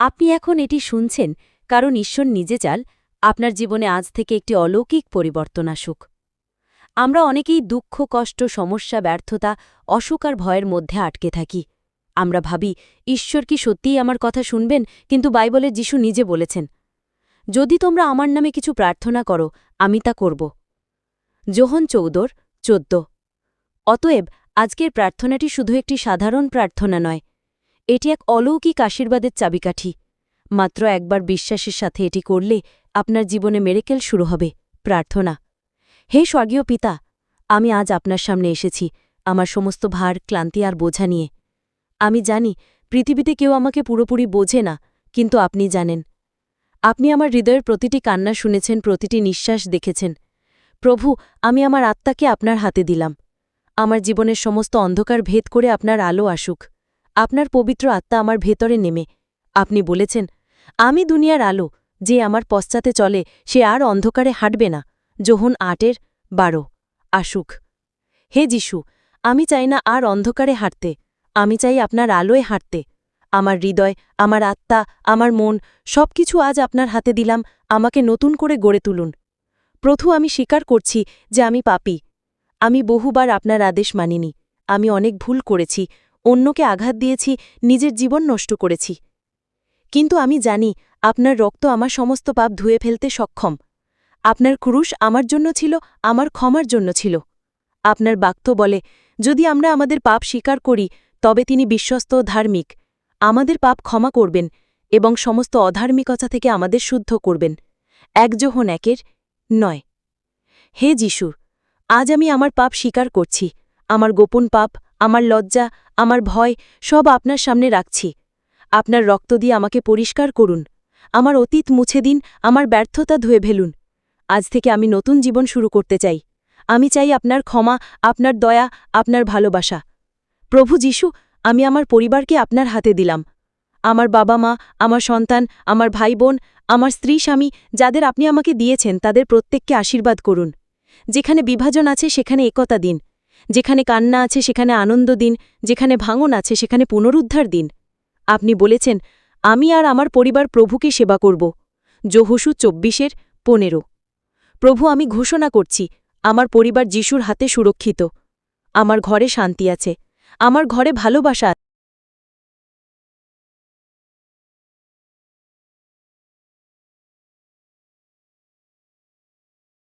আপনি এখন এটি শুনছেন, কারণ ঈশ্বর নিজে চাল, আপনার জীবনে আজ থেকে একটি অলৌকিক পরিবর্তন আসুক। আমরা অনেকেই দুঃখ, কষ্ট, সমস্যা, ব্যর্থতা, অসুখ আর ভয়ের মধ্যে আটকে থাকি। আমরা ভাবি, ঈশ্বর কি সত্যিই আমার কথা শুনবেন, কিন্তু বাইবলে যিশু নিজে বলেছেন, যদি তোমরা আমার নামে কিছু প্রার্থনা করো, আমি তা করব। যোহন চৌদর চোদ্দ। অতএব, আজকের প্রার্থনাটি শুধু একটি সাধারণ প্রার্থনা নয় এটি এক অলৌকিক আশীর্বাদের চাবিকাঠি। মাত্র একবার বিশ্বাসের সাথে এটি করলে আপনার জীবনে মেরেকেল শুরু হবে। প্রার্থনা, হে স্বর্গীয় পিতা, আমি আজ আপনার সামনে এসেছি, আমার সমস্ত ভার, ক্লান্তি আর বোঝা নিয়ে। আমি জানি পৃথিবীতে কেউ আমাকে পুরোপুরি বোঝে না, কিন্তু আপনি জানেন। আপনি আমার হৃদয়ের প্রতিটি কান্না শুনেছেন, প্রতিটি নিঃশ্বাস দেখেছেন। প্রভু, আমি আমার আত্মাকে আপনার হাতে দিলাম। আমার জীবনের সমস্ত অন্ধকার ভেদ করে আপনার আলো আসুক। আপনার পবিত্র আত্মা আমার ভেতরে নেমে। আপনি বলেছেন, আমি দুনিয়ার আলো, যে আমার পশ্চাতে চলে, সে আর অন্ধকারে হাঁটবে না। যোহন আটের বারো। আসুক। হে যিশু, আমি চাই না আর অন্ধকারে হাঁটতে। আমি চাই আপনার আলোয় হাঁটতে। আমার হৃদয়, আমার আত্মা, আমার মন সব কিছু আজ আপনার হাতে দিলাম, আমাকে নতুন করে গড়ে তুলুন। প্রথু আমি স্বীকার করছি যে আমি পাপী। আমি বহুবার আপনার আদেশ মানিনি। আমি অনেক ভুল করেছি। অন্যকে আঘাত দিয়েছি, নিজের জীবন নষ্ট করেছি। কিন্তু আমি জানি, আপনার রক্ত আমার সমস্ত পাপ ধুয়ে ফেলতে সক্ষম। আপনার ক্রুশ আমার জন্য ছিল, আমার ক্ষমার জন্য ছিল। আপনার বাক্য বলে, যদি আমরা আমাদের পাপ স্বীকার করি, তবে তিনি বিশ্বস্ত ধার্মিক। আমাদের পাপ ক্ষমা করবেন এবং সমস্ত অধার্মিকতা থেকে আমাদের শুদ্ধ করবেন। একজোহন একের নয়। হে যিশু, আজ আমি আমার পাপ স্বীকার করছি, আমার গোপন পাপ আমার লজ্জা, আমার ভয়, সব আপনার সামনে রাখছি। আপনার রক্ত দিয়ে আমাকে পরিষ্কার করুন। আমার অতীত মুছে দিন, আমার ব্যর্থতা ধুয়ে ফেলুন। আজ থেকে আমি নতুন জীবন শুরু করতে চাই। আমি চাই আপনার ক্ষমা, আপনার দয়া, আপনার ভালোবাসা। প্রভু যিশু, আমি আমার পরিবারকে আপনার হাতে দিলাম। আমার বাবা মা, আমার সন্তান, আমার ভাই বোন আমার স্ত্রী, স্বামী, যাদের আপনি আমাকে দিয়েছেন, তাদের প্রত্যেককে আশীর্বাদ করুন। যেখানে বিভাজন আছে, সেখানে একতা দিন। যেখানে কান্না আছে সেখানে আনন্দ দিন, যেখানে ভাঙন আছে সেখানে পুনরুদ্ধার দিন। আপনি বলেছেন, আমি আর আমার পরিবার প্রভুকে সেবা করব। জহুসু চব্বিশের পনেরো। প্রভু, আমি ঘোষণা করছি, আমার পরিবার যিশুর হাতে সুরক্ষিত। আমার ঘরে শান্তি আছে। আমার ঘরে ভালোবাসা।